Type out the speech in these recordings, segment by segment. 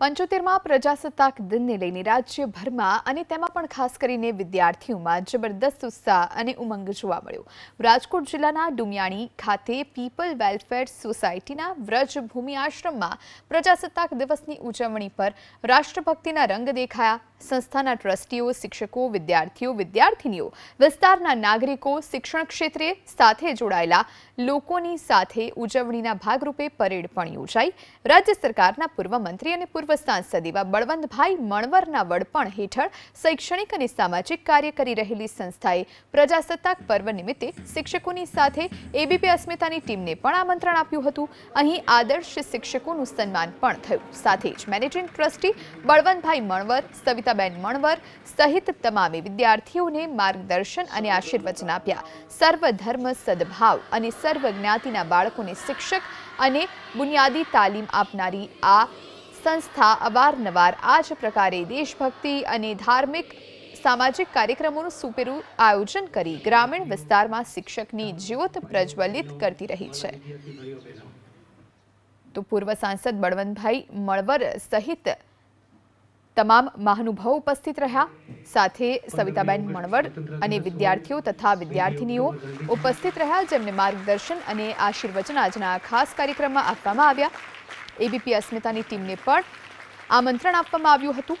પંચોતેરમાં પ્રજાસત્તાક દિનને લઈને રાજ્યભરમાં અને તેમાં પણ ખાસ કરીને વિદ્યાર્થીઓમાં જબરદસ્ત ઉત્સાહ અને ઉમંગ જોવા મળ્યો. રાજકોટ જિલ્લાના ડુમિયાણી ખાતે પીપલ વેલફેર સોસાયટીના વ્રજભૂમિ આશ્રમમાં પ્રજાસત્તાક દિવસની ઉજવણી પર રાષ્ટ્રભક્તિના રંગ દેખાયા. સંસ્થાના ટ્રસ્ટીઓ, શિક્ષકો, વિદ્યાર્થીઓ, વિદ્યાર્થિનીઓ, વિસ્તારના નાગરિકો, શિક્ષણ ક્ષેત્રે સાથે જોડાયેલા લોકોની સાથે ઉજવણીના ભાગરૂપે પરેડ પણ યોજાઈ. રાજ્ય સરકારના પૂર્વ મંત્રી અને પૂર્વ સાંસદ એવા બળવંતભાઈ મણવરના વડપણ હેઠળ શૈક્ષણિક અને સામાજિક કાર્ય કરી રહેલી સંસ્થાએ પ્રજાસત્તાક પર્વ નિમિત્તે શિક્ષકોની સાથે એબીપી અસ્મિતાની ટીમને પણ આમંત્રણ આપ્યું હતું. અહીં આદર્શ શિક્ષકોનું સન્માન પણ થયું. સાથે જ મેનેજિંગ ટ્રસ્ટી બળવંતભાઈ મણવર સવિતાબેન મણવર સહિત તમામે વિદ્યાર્થીઓને માર્ગદર્શન અને આશીર્વચન આપ્યા. સર્વધર્મ સદભાવ અને સર્વ જ્ઞાતિના બાળકોને શિક્ષક અને બુનિયાદી તાલીમ આપનારી આ સંસ્થા અવારનવાર આ જ પ્રકારે દેશભક્તિ અને ધાર્મિક સામાજિક કાર્યક્રમોનું સુપેરું આયોજન કરી ગ્રામીણ વિસ્તારમાં શિક્ષકની જ્યોત પ્રજ્વલિત કરતી રહી છે. તો પૂર્વ સાંસદ બળવંતભાઈ મળવર સહિત તમામ મહાનુભાવો ઉપસ્થિત રહ્યા. સાથે સવિતાબેન મણવડ અને વિદ્યાર્થીઓ તથા વિદ્યાર્થિનીઓ ઉપસ્થિત રહ્યા જેમને માર્ગદર્શન અને આશીર્વચન આજના ખાસ કાર્યક્રમમાં આપવામાં આવ્યા. એબીપી અસ્મિતાની ટીમને પણ આમંત્રણ આપવામાં આવ્યું હતું.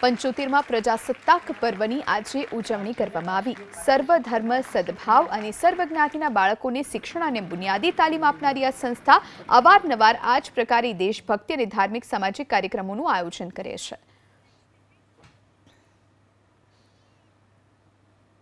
પંચોતેરમાં પ્રજાસત્તાક પર્વની આજે ઉજવણી કરવામાં આવી. સર્વધર્મ સદભાવ અને સર્વજ્ઞાતિના બાળકોને શિક્ષણ અને બુનિયાદી તાલીમ આપનારી આ સંસ્થા અવારનવાર આ જ પ્રકારે દેશભક્તિ અને ધાર્મિક સામાજિક કાર્યક્રમોનું આયોજન કરે છે.